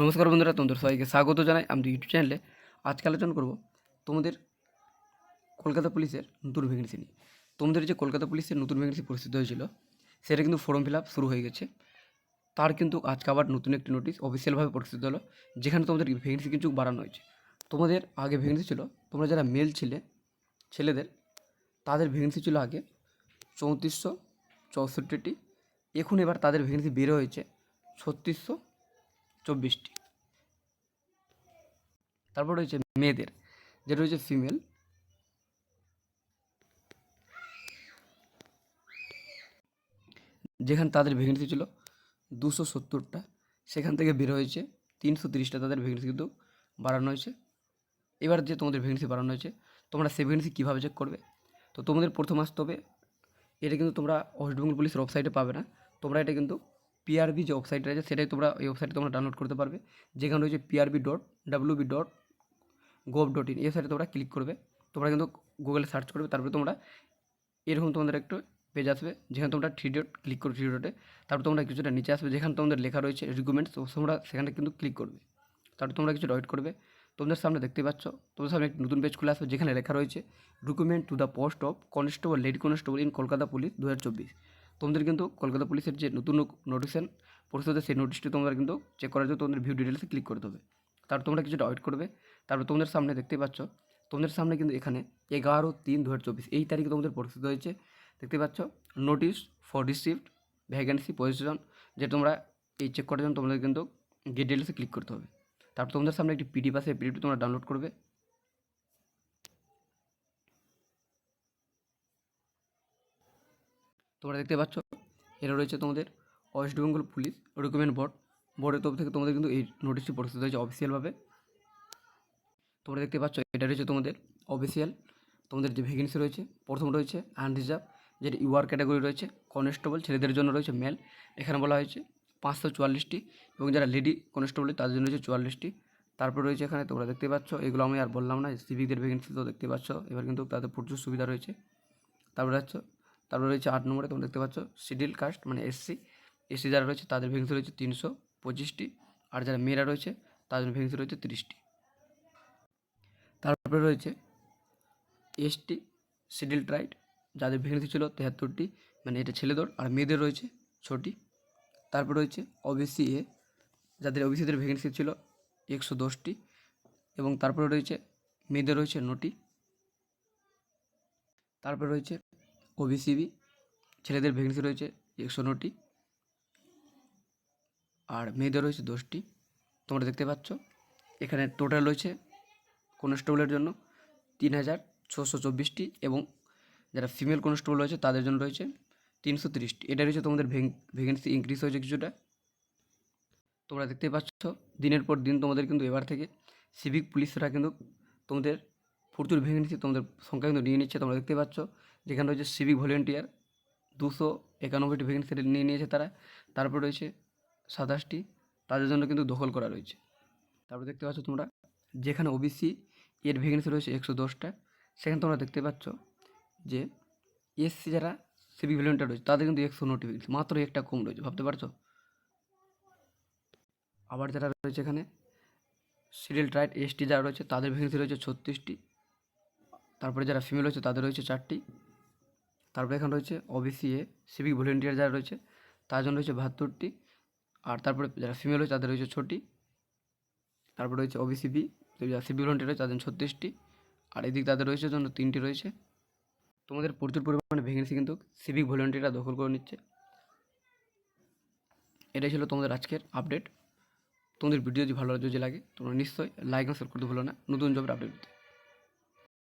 নমস্কার বন্ধুরা, তোমাদের সবাইকে স্বাগত জানাই আমাদের ইউটিউব চ্যানেলে আজকে আলোচনা করব তোমাদের কলকাতা পুলিশের নতুন ভ্যাকেন্সি নিয়ে। তোমাদের যে কলকাতা পুলিশের নতুন ভ্যাকেন্সি প্রস্তুত হয়েছিল, সেটা কিন্তু ফর্ম ফিল আপ শুরু হয়ে গেছে। তার কিন্তু আজকে আবার নতুন একটি নোটিশ অফিসিয়ালভাবে প্রস্তুত হলো, যেখানে তোমাদের ভ্যাকেন্সি কিন্তু বাড়ানো হয়েছে। তোমাদের আগে ভ্যাকেন্সি ছিল, তোমরা যারা মেল ছিলে, ছেলেদের, তাদের ভ্যাকেন্সি ছিল আগে চৌত্রিশশো চৌষট্টিটি। এখন এবার তাদের ভ্যাকেন্সি বেরো হয়েছে, ছত্রিশশো চব্বিশটি। তারপর রয়েছে মেয়েদের, যেটা রয়েছে ফিমেল। যেখানে তাদের ভ্যাকেন্সি ছিল দুশো সত্তরটা, সেখান থেকে বের হয়েছে তিনশো তিরিশটা, তাদের ভ্যাকেন্সি কিন্তু বাড়ানো হয়েছে। এবার যে তোমাদের ভ্যাকেন্সি বাড়ানো হয়েছে, তোমরা সে ভ্যাকেন্সি কীভাবে চেক করবে? তো তোমাদের প্রথম আসতে হবে, এটা কিন্তু তোমরা ওয়েস্ট বেঙ্গল পুলিশের ওয়েবসাইটে পাবে না, তোমরা এটা কিন্তু পিআরবি যে ওয়েবসাইট আছে, সেটাই তোমরা এই ওয়েবসাইটে তোমরা ডাউনলোড করতে পারবে। যেখানে রয়েছে PRB dot WB dot gov dot in এই সাইটে তোমরা ক্লিক করবে। তোমরা কিন্তু গুগলে সার্চ করবে, তারপরে তোমরা এরকম তোমাদের একটু পেজ আসবে, যেখানে তোমরা থ্রি ডট ক্লিক করো থ্রি ডটে তারপর তোমরা কিছুটা নিচে আসবে, যেখানে তোমাদের লেখা রয়েছে রিকমেন্ডস তোমরা সেখানে কিন্তু ক্লিক করবে। তারপর তোমরা কিছু ওয়েট করবে। তোমাদের সামনে দেখতে পাচ্ছ, তোমাদের সামনে একটি নতুন পেজ খুলে আসবে, যেখানে লেখা রয়েছে document to the post of constable lady constable in Kolkata police দু হাজার চব্বিশ। তোমাদের কিন্তু কলকাতা পুলিশের যে নতুন নোটিশন পরিষদে সেই নোটিশটি তোমরা কিন্তু চেক করার জন্য তোমাদের ভিউ ডিটেলসে ক্লিক করতে হবে তারপর তোমরা কিছুটা ওয়েট করবে। তারপর তোমাদের সামনে দেখতে পাচ্ছ, তোমাদের সামনে কিন্তু এখানে এগারো তিন দু হাজার চব্বিশ, এই তারিখে তোমাদের পরিস্থিত হয়েছে। দেখতে পাচ্ছ notice for received vacancy position যে তোমরা এই চেক করার জন্য তোমাদের কিন্তু গেট ডিটেলসে ক্লিক করতে হবে। তারপর তোমাদের সামনে একটি পিডিএফ আছে পিডিএফটি তোমরা ডাউনলোড করবে। তোমরা দেখতে পাচ্ছ এটা রয়েছে তোমাদের West Bengal police recruitment board. বোর্ডের তরফ থেকে তোমাদের কিন্তু এই নোটিশটি প্রস্তুত হয়েছে অফিসিয়ালভাবে। তোমরা দেখতে পাচ্ছ, এটা রয়েছে তোমাদের অফিসিয়াল। তোমাদের যে ভ্যাকেন্সি রয়েছে, প্রথম রয়েছে আনরিজার্ভ যেটা ইউআর ক্যাটাগরি রয়েছে কনস্টেবল ছেলেদের জন্য রয়েছে মেল এখানে বলা হয়েছে পাঁচশো চুয়াল্লিশটি এবং যারা লেডি কনস্টেবল তাদের জন্য রয়েছে চুয়াল্লিশটি। তারপর রয়েছে এখানে তোমরা দেখতে পাচ্ছ, এগুলো আমি আর বললাম না সিভিকদের ভ্যাকেন্সি তো দেখতে পাচ্ছ, এবার কিন্তু তাদের প্রচুর সুবিধা রয়েছে। তারপরে হচ্ছে তারপরে রয়েছে আট নম্বরে তোমরা দেখতে পাচ্ছ, শিডিউল কাস্ট মানে এসসি। এসসি যারা রয়েছে, তাদের ভ্যাকেন্সি রয়েছে তিনশো পঁচিশটি। আর যারা মেয়েরা রয়েছে, তাদের ভ্যাকেন্সি রয়েছে তিরিশটি। তারপরে রয়েছে এসটি, শিডিউল ট্রাইড যাদের ভ্যাকেন্সি ছিল তেহাত্তরটি মানে এটা ছেলেদের আর মেয়েদের রয়েছে ছটি। তারপর রয়েছে ওবিসি এ যাদের ওবিসিদের ভ্যাকেন্সি ছিল একশো দশটি, এবং তারপরে রয়েছে মেয়েদের রয়েছে নটি। তারপরে রয়েছে ওবিসিবি ছেলেদের ভ্যাকেন্সি রয়েছে একশো নটি, আর মেয়েদের রয়েছে দশটি। তোমরা দেখতে পাচ্ছ, এখানে টোটাল রয়েছে কনস্টেবলের জন্য তিন হাজার ছশো চব্বিশটি এবং যারা ফিমেল কনস্টেবল রয়েছে তাদের জন্য রয়েছে তিনশো তিরিশটি। এটা রয়েছে তোমাদের ভ্যাকেন্সি ইনক্রিজ হয়েছে কিছুটা। তোমরা দেখতে পাচ্ছ, দিনের পর দিন তোমাদের কিন্তু এবার থেকে সিভিক পুলিশরা কিন্তু তোমাদের প্রচুর ভ্যাকেন্সি তোমাদের সংখ্যা কিন্তু নিয়ে নিচ্ছে। তোমরা দেখতে পাচ্ছ যেখানে রয়েছে সিভিক ভলেন্টিয়ার দুশো একানব্বইটি ভ্যাকেন্সি নিয়ে নিয়েছে তারা। তারপর রয়েছে সাতাশটি, তাদের জন্য কিন্তু দখল করা রয়েছে। তারপর দেখতে পাচ্ছ তোমরা, যেখানে ওবিসি এর ভ্যাকেন্সি রয়েছে একশো দশটা, সেখানে তোমরা দেখতে পাচ্ছ যে এসসি যারা সিভিক ভলেন্টিয়ার রয়েছে, তাদের কিন্তু একশো নোটি ভ্যাকেন্সি মাত্র একটা কম রয়েছে, ভাবতে পারছ? আবার যারা রয়েছে এখানে সিরিয়াল ট্রাইড এসটি যারা রয়েছে, তাদের ভ্যাকেন্সি রয়েছে ছত্রিশটি, তারপরে যারা ফিমেল রয়েছে, তাদের রয়েছে চারটি। তারপরে এখানে রয়েছে ওবিসি এ সিভিক ভলেন্টিয়ার যারা রয়েছে, তার জন্য রয়েছে বাহাত্তরটি। আর তারপরে যারা ফিমেল রয়েছে, তাদের রয়েছে ছটি। তারপরে রয়েছে ওবিসি বি যারা সিভিক ভলেন্টিয়ার রয়েছে, তাদের ছত্রিশটি। আর এদিক তাদের রয়েছে জন্য তিনটি রয়েছে। তোমাদের প্রচুর পরিমাণে ভ্যাকেন্সি কিন্তু সিভিক ভলেন্টিয়াররা দখল করে নিচ্ছে। এটাই ছিল তোমাদের আজকের আপডেট তোমাদের ভিডিও যদি ভালো যদি লাগে, তোমরা নিশ্চয়ই লাইক এবং করতে ভুলো না। নতুন জবের আপডেট